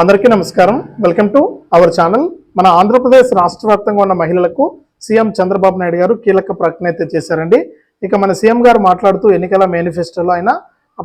అందరికీ నమస్కారం. Welcome to our channel. మన ఆంధ్రప్రదేశ్ రాష్ట్ర వ్యాప్తంగా ఉన్న మహిళలకు సీఎం చంద్రబాబు నాయుడు గారు కీలక ప్రకటన అయితే చేశారండి. ఇక మన సీఎం గారు మాట్లాడుతూ ఎన్నికల మేనిఫెస్టోలో ఆయన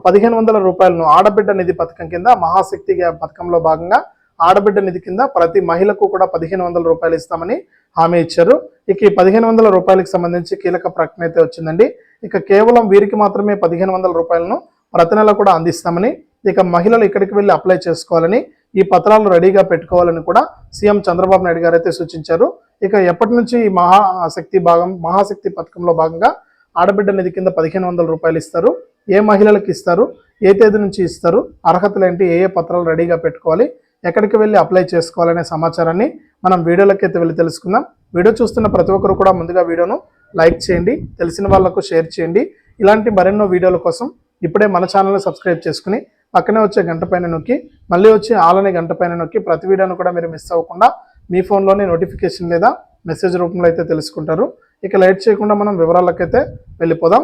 పదిహేను వందల రూపాయలను ఆడబిడ్డ నిధి పథకం కింద మహాశక్తి పథకంలో భాగంగా ఆడబిడ్డ నిధి కింద ప్రతి మహిళకు కూడా పదిహేను వందల రూపాయలు ఇస్తామని హామీ ఇచ్చారు. ఇక ఈ పదిహేను వందల రూపాయలకు సంబంధించి కీలక ప్రకటన అయితే వచ్చిందండి. ఇక కేవలం వీరికి మాత్రమే పదిహేను వందల రూపాయలను ప్రతి నెల కూడా అందిస్తామని ఇక మహిళలు ఇక్కడికి వెళ్ళి అప్లై చేసుకోవాలని ఈ పత్రాలు రెడీగా పెట్టుకోవాలని కూడా సీఎం చంద్రబాబు నాయుడు గారు అయితే సూచించారు. ఇక ఎప్పటి నుంచి ఈ మహాశక్తి భాగం మహాశక్తి పథకంలో భాగంగా ఆడబిడ్డ నిధి కింద పదిహేను వందల రూపాయలు ఇస్తారు. ఏ మహిళలకు ఇస్తారు? ఏ తేదీ నుంచి ఇస్తారు? అర్హతలు ఏంటి? ఏ ఏ పత్రాలు రెడీగా పెట్టుకోవాలి? ఎక్కడికి వెళ్ళి అప్లై చేసుకోవాలనే సమాచారాన్ని మనం వీడియోలకైతే అయితే వెళ్ళి తెలుసుకుందాం. వీడియో చూస్తున్న ప్రతి ఒక్కరు కూడా ముందుగా వీడియోను లైక్ చేయండి తెలిసిన వాళ్ళకు షేర్ చేయండి. ఇలాంటి మరెన్నో వీడియోల కోసం ఇప్పుడే మన ఛానల్ని సబ్స్క్రైబ్ చేసుకుని పక్కనే వచ్చే గంట పైన నొక్కి మళ్ళీ వచ్చి ఆలనే గంట పైన నొక్కి ప్రతి వీడియోను కూడా మీరు మిస్ అవ్వకుండా మీ ఫోన్లోనే నోటిఫికేషన్ లేదా మెసేజ్ రూపంలో అయితే తెలుసుకుంటారు. ఇక లైట్ చేయకుండా మనం వివరాలకైతే వెళ్ళిపోదాం.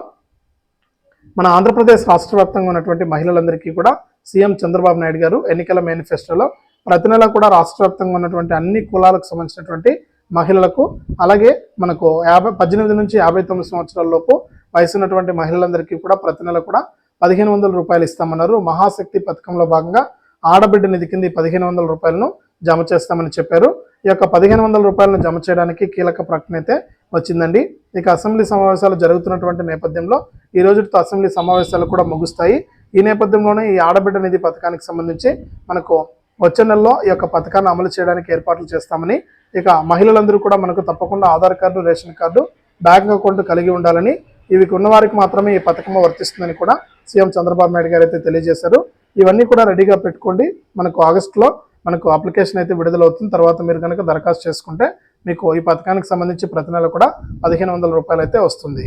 మన ఆంధ్రప్రదేశ్ రాష్ట్ర వ్యాప్తంగా ఉన్నటువంటి మహిళలందరికీ కూడా సీఎం చంద్రబాబు నాయుడు గారు ఎన్నికల మేనిఫెస్టోలో ప్రతి నెల కూడా రాష్ట్ర వ్యాప్తంగా ఉన్నటువంటి అన్ని కులాలకు సంబంధించినటువంటి మహిళలకు అలాగే మనకు యాభై పద్దెనిమిది నుంచి యాభై తొమ్మిది సంవత్సరాల లోపు వయసు ఉన్నటువంటి మహిళలందరికీ కూడా ప్రతి నెల కూడా పదిహేను వందల రూపాయలు ఇస్తామన్నారు. మహాశక్తి పథకంలో భాగంగా ఆడబిడ్డ నిధి కింద పదిహేను వందల రూపాయలను జమ చేస్తామని చెప్పారు. ఈ యొక్క పదిహేను వందల రూపాయలను జమ చేయడానికి కీలక ప్రకటన అయితే వచ్చిందండి. ఇక అసెంబ్లీ సమావేశాలు జరుగుతున్నటువంటి నేపథ్యంలో ఈ రోజుతో అసెంబ్లీ సమావేశాలు కూడా ముగుస్తాయి. ఈ నేపథ్యంలోనే ఈ ఆడబిడ్డ నిధి పథకానికి సంబంధించి మనకు వచ్చే నెలలో ఈ యొక్క పథకాన్ని అమలు చేయడానికి ఏర్పాట్లు చేస్తామని ఇక మహిళలందరూ కూడా మనకు తప్పకుండా Aadhaar card ration card bank account కలిగి ఉండాలని ఇవి ఉన్న వారికి మాత్రమే ఈ పథకం వర్తిస్తుందని కూడా సీఎం చంద్రబాబు నాయుడు గారు అయితే తెలియజేశారు. ఇవన్నీ కూడా రెడీగా పెట్టుకోండి. మనకు ఆగస్టులో మనకు అప్లికేషన్ అయితే విడుదలవుతుంది. తర్వాత మీరు కనుక దరఖాస్తు చేసుకుంటే మీకు ఈ పథకానికి సంబంధించి ప్రతి నెల కూడా పదిహేను వందల రూపాయలు అయితే వస్తుంది.